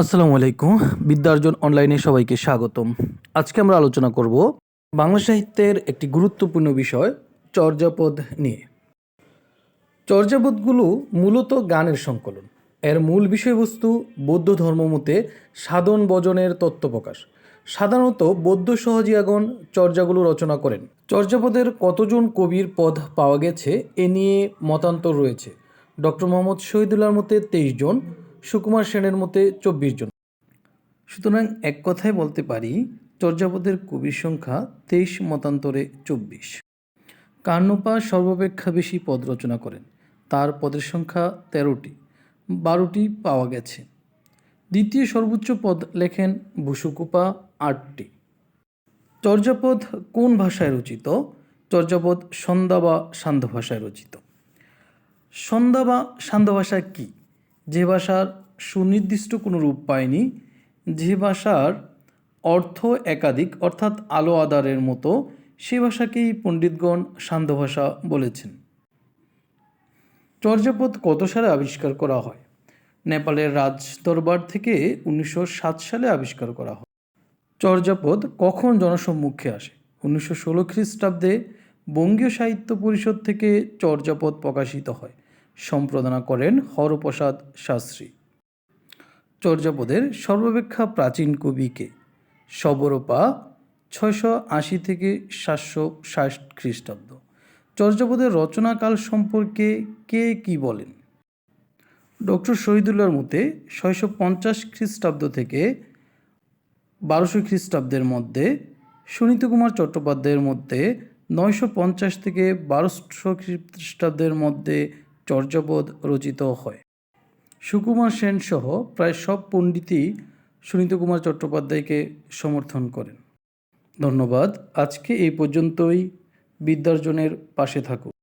আসসালামু আলাইকুম। বিদ্যার্জন অনলাইনে সবাইকে স্বাগতম। আজকে আমরা আলোচনা করব বাংলা সাহিত্যের একটি গুরুত্বপূর্ণ বিষয়, চর্যাপদ নিয়ে। চর্যাপদগুলো মূলত গানের সংকলন। এর মূল বিষয়বস্তু বৌদ্ধ ধর্মমতে সাধন বজনের তত্ত্ব প্রকাশ সাধারণত বৌদ্ধ সহজিয়াগণ চর্যাগুলো রচনা করেন। চর্যাপদের কতজন কবির পদ পাওয়া গেছে এ নিয়ে মতান্তর রয়েছে। ডক্টর মোহাম্মদ শহীদুল্লাহর মতে তেইশ জন সুকুমার সেনের মতে চব্বিশ জন। সুতরাং এক কথায় বলতে পারি, চর্যাপদের কবির সংখ্যা তেইশ মতান্তরে চব্বিশ। কার্ণপা সর্বাপেক্ষা বেশি পদ রচনা করেন। তার পদের সংখ্যা তেরোটি, বারোটি পাওয়া গেছে। দ্বিতীয় সর্বোচ্চ পদ লেখেন ভুসুকুপা আটটি। চর্যাপদ কোন ভাষায় রচিত? চর্যাপদ সন্ধ্যা বা সান্ধ্য ভাষায় রচিত। সন্ধ্যা বা সান্ধ্য ভাষা কী? যে ভাষার সুনির্দিষ্ট কোনো রূপ পায়নি, যে ভাষার অর্থ একাধিক, অর্থাৎ আলো আদারের মতো, সে ভাষাকেই পণ্ডিতগণ সান্ধ্য ভাষা বলেছেন। চর্যাপদ কত সালে আবিষ্কার করা হয়? নেপালের রাজ দরবার থেকে উনিশশো সাত সালে আবিষ্কার করা হয়। চর্যাপদ কখন জনসম্মুখে আসে? উনিশশো ষোলো খ্রিস্টাব্দে বঙ্গীয় সাহিত্য পরিষদ থেকে চর্যাপদ প্রকাশিত হয়। সম্পাদনা করেন হরপ্রসাদ শাস্ত্রী। চর্যাপদের সর্বাপেক্ষা প্রাচীন কবিকে সবরপা ছয়শো আশি থেকে সাতশো ষাট খ্রিস্টাব্দ। চর্যাপদের রচনাকাল সম্পর্কে কে কি বলেন? ডক্টর শহীদুল্লাহর মতে ছয়শো পঞ্চাশ খ্রিস্টাব্দ থেকে বারোশো খ্রিস্টাব্দের মধ্যে সুনীত কুমার চট্টোপাধ্যায়ের মধ্যে নয়শো পঞ্চাশ থেকে বারোশো খ্রিস্টাব্দের মধ্যে চর্যাপদ রচিত হয়। সুকুমার সেন সহ প্রায় সব পণ্ডিতই সুনীত কুমার চট্টোপাধ্যায়কে সমর্থন করেন। ধন্যবাদ, আজকে এই পর্যন্তই। বিদ্যার্জনের পাশে থাকুন।